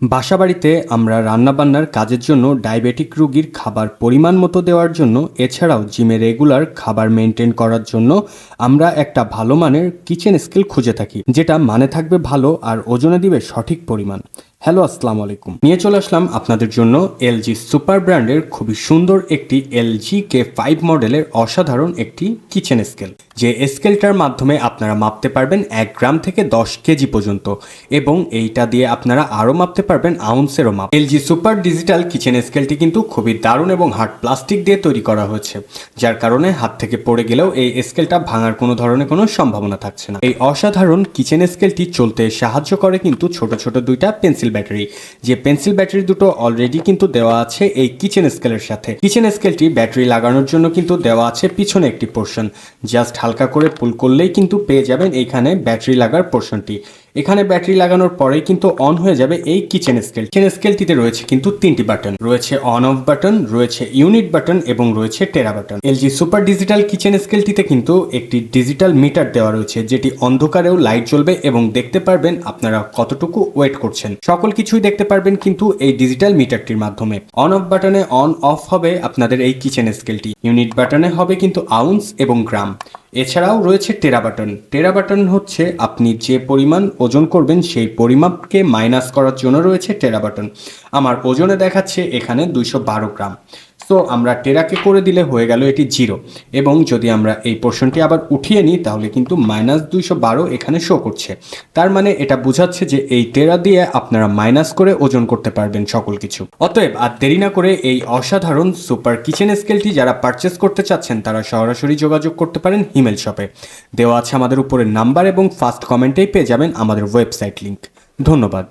বাসাবাড়িতে আমরা রান্নাবান্নার কাজের জন্য ডায়াবেটিক রোগীর খাবার পরিমাণ মতো দেওয়ার জন্য, এছাড়াও জিমে রেগুলার খাবার মেনটেন করার জন্য আমরা একটা ভালো মানের কিচেন স্কেল খুঁজে থাকি, যেটা মানে থাকবে ভালো আর ওজনে দিবে সঠিক পরিমাণ। হ্যালো, আসসালামু আলাইকুম। নিয়ে চলে আসলাম আপনাদের জন্য এলজি সুপার ব্র্যান্ডের খুবই সুন্দর একটি এলজি কে ফাইভ মডেলের অসাধারণ একটি কিচেন স্কেল। যে স্কেলটার মাধ্যমে আপনারা মাপতে পারবেন এক গ্রাম থেকে দশ কেজি পর্যন্ত এবং এইটা দিয়ে আপনারা আরও মাপতে পারবেন আউন্সেরও মাপ। এলজি সুপার ডিজিটাল কিচেন স্কেলটি কিন্তু খুবই দারুণ এবং হার্ড প্লাস্টিক দিয়ে তৈরি করা হয়েছে, যার কারণে হাত থেকে পড়ে গেলেও এই স্কেলটা ভাঙার কোনো ধরনের কোনো সম্ভাবনা থাকছে না। এই অসাধারণ কিচেন স্কেলটি চলতে সাহায্য করে কিন্তু ছোট ছোট দুইটা পেন্সিল ব্যাটারি। যে পেন্সিল ব্যাটারি দুটো অলরেডি কিন্তু দেওয়া আছে এই কিচেন স্কেলের সাথে। কিচেন স্কেলটি ব্যাটারি লাগানোর জন্য কিন্তু দেওয়া আছে পিছনে একটি পোর্শন জাস্ট হালকা করে পুল করলেই কিন্তু পেয়ে যাবেন এখানে ব্যাটারি লাগার পোর্শনটি এখানে ব্যাটারি লাগানোর পরেই কিন্তু অন হয়ে যাবে এই কিচেন স্কেল কিচেন স্কেলটিতে রয়েছে কিন্তু তিনটি বাটন রয়েছে অন অফ বাটন রয়েছে ইউনিট বাটন এবং রয়েছে tare button LG super digital kitchen স্কেলটিতে কিন্তু একটি ডিজিটাল মিটার দেওয়া রয়েছে, যেটি অন্ধকারেও লাইট জ্বলবে এবং দেখতে পারবেন আপনারা কতটুকু ওয়েট করছেন। সকল কিছুই দেখতে পারবেন কিন্তু এই ডিজিটাল মিটারটির মাধ্যমে। অন অফ বাটনে অন অফ হবে আপনাদের এই কিচেন স্কেলটি ইউনিট বাটনে হবে কিন্তু আউন্স এবং গ্রাম এছাড়াও রয়েছে টেরা বাটন। টেরা বাটন হচ্ছে আপনি যে পরিমাণ ওজন করবেন সেই পরিমাপকে মাইনাস করার জন্য রয়েছে টেরা বাটন। আমার ওজনে দেখাচ্ছে এখানে দুইশো বারো গ্রাম। সো আমরা টেরাকে করে দিলে হয়ে গেল এটি জিরো। এবং যদি আমরা এই পোর্শনটি আবার উঠিয়ে নিই, তাহলে কিন্তু মাইনাস দুইশো বারো এখানে শো করছে। তার মানে এটা বোঝাচ্ছে যে এই টেরা দিয়ে আপনারা মাইনাস করে ওজন করতে পারবেন সকল কিছু। অতএব আর দেরি না করে এই অসাধারণ সুপার কিচেন স্কেলটি যারা পারচেস করতে চাচ্ছেন, তারা সরাসরি যোগাযোগ করতে পারেন হিমেল শপে। দেওয়া আছে আমাদের উপরে নাম্বার এবং ফার্স্ট কমেন্টেই পেয়ে যাবেন আমাদের ওয়েবসাইট লিংক ধন্যবাদ।